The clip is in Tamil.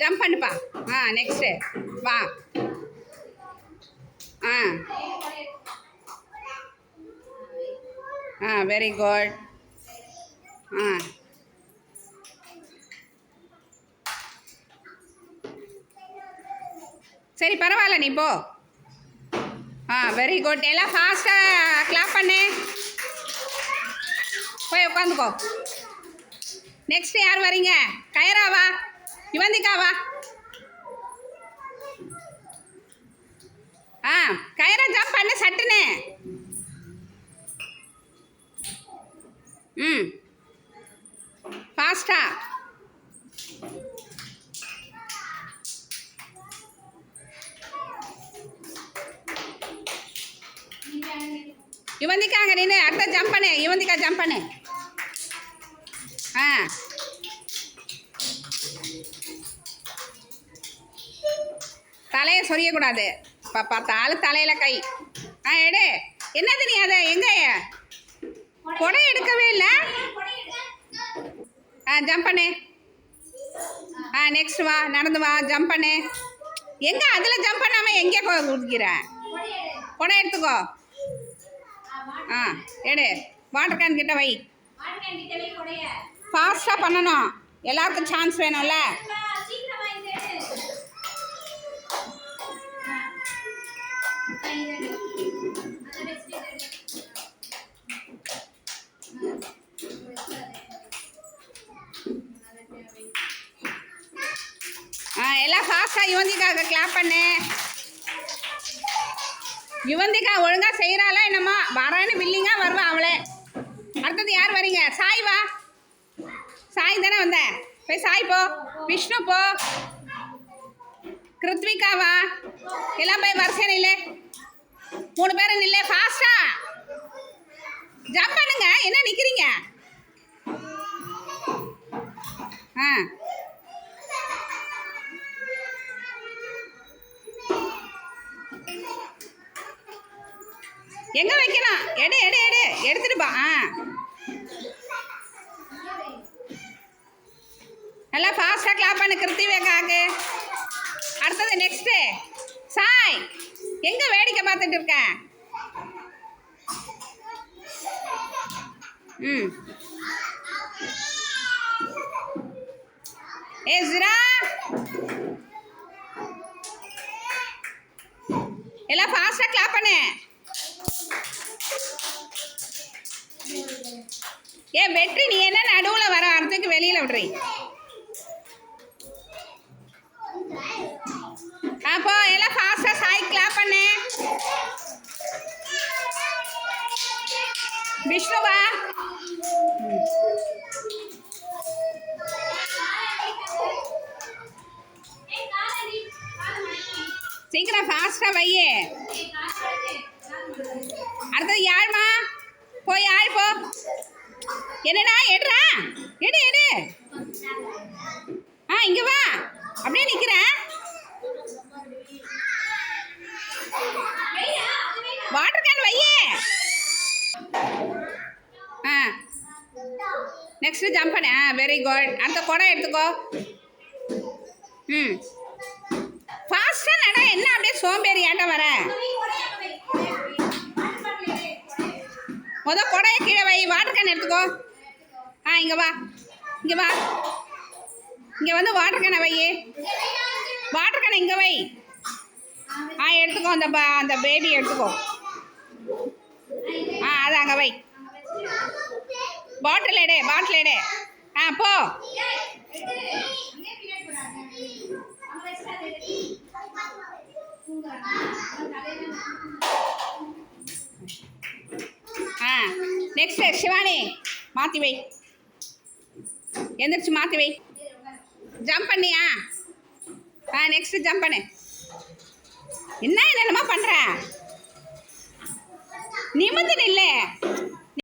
ஜம்ப் பண்ணுப்பா. ஆ நெக்ஸ்ட்டு வா. ஆ. ஆ வெரி குட் ஆ. சரி பரவாயில்ல நீ போ. ஆ வெரி குட் எல்லாம் ஃபாஸ்ட்டாக கிளாப் பண்ணு. போய் உட்காந்துக்கோ. நெக்ஸ்ட் யார் வரீங்க கயராவா யுவந்திக்காவா ஆ கயரா ஜம்ப் பண்ணு சட்டுன்னு. ம். ஃபாஸ்டா யுவந்திக்கா அங்கே நின்று அடுத்த ஜம்ப் பண்ணு. யுவந்திக்கா ஜம்ப் பண்ணு. ஆ. தலையை சொரியக்கூடாது. இப்போ பார்த்தாலும் தலையில் கை. ஆ எடு. என்னது நீ அதை? எங்கே? கொடை எடுக்கவே இல்லை? ஆ ஜம்ப் பண்ணு. ஆ நெக்ஸ்ட் வா நடந்து வா ஜம்ப் பண்ணு. எங்கே? அதில் ஜம்ப் பண்ணாமல் எங்கே குதிக்கிற? கொடை எடுத்துக்கோ. ஆ எடு. வாட்டர் கேன் கிட்ட வை. ஃபாஸ்ட்டாக பண்ணணும். எல்லாருக்கும் சான்ஸ் வேணும்ல? எல்லாம் ஃபாஸ்ட்டாக யுவந்திகாவுக்கு கிளாப் பண்ணு. யுவந்திகா ஒழுங்காக செய்கிறாளா என்னம்மா வரேன்னு பில்லிங்காக வருவா அவளே. அடுத்தது யார் வரீங்க? சாய் வா. சாய் தானே வந்த? போய் சாய் போ. விஷ்ணு போ. கிருத்விகா வா. எல்லாம் போய் வரிசை நில்லு மூணு பேரும் நில்ல ஃபாஸ்டா ஜம்ப் பண்ணுங்க. என்ன நிற்கிறீங்க ஆ. எங்க வைக்கலாம்? எடு எடு எடு. எடுத்துட்டு பா. ஆ. நல்லா ஃபாஸ்ட்டாக கிளாப் பண்ணு கிருத்திவேகாக்கு அடுத்தது நெக்ஸ்ட்டு சாய். எங்க வேடிக்கை பார்த்துட்டு இருக்க? ம். ஏ ஜிரா எல்லாம் ஃபாஸ்ட்டாக கிளாப் பண்ணு. ஏன் வெற்றி நீ என்ன நடுவில் வர அர்த்தத்துக்கு வெளியில் விடுறீ? அப்போ எல்லாம் விஷ்ணுவா சீக்கிரம் ஃபாஸ்டா வையே. அடுத்தது யாழ்மா? போய் யாழ் போ. என்னடா எடுறா? எடு எடு ஆ இங்கே வா அப்படியே நிற்கிறேன் வாட்டர் கேன் வையே ஆ நெக்ஸ்ட்டு ஜம்ப் பண்ணு. ஆ வெரி குட் அடுத்த குடம் எடுத்துக்கோ. ம். ஃபாஸ்ட்டாக நட. என்ன அப்படியே சோம்பேறி ஆட்டம் வர? முத குடையை கீழே வை. வாட்டர் கேன் எடுத்துக்கோ. ஆ இங்கே வா. இங்கே வா. இங்கே வந்து வாட்டர் கேனை வை. வாட்டர் கேனை இங்கே வை. ஆ எடுத்துக்கோ. அந்த பா அந்த பேபி எடுத்துக்கோ. ஆ அது அங்கே வை. பாட்டில் எடு பாட்டில் எடு. ஆ போ. ஆ நெக்ஸ்ட்டு சிவானி மாற்றி வை. எந்திரிச்சு மாற்றி வை. ஜம்ப் பண்ணியா? ஆ நெக்ஸ்ட்டு ஜம்ப் பண்ணு. என்ன என்னென்னமா பண்ணுற நிமிந்து நில்லு.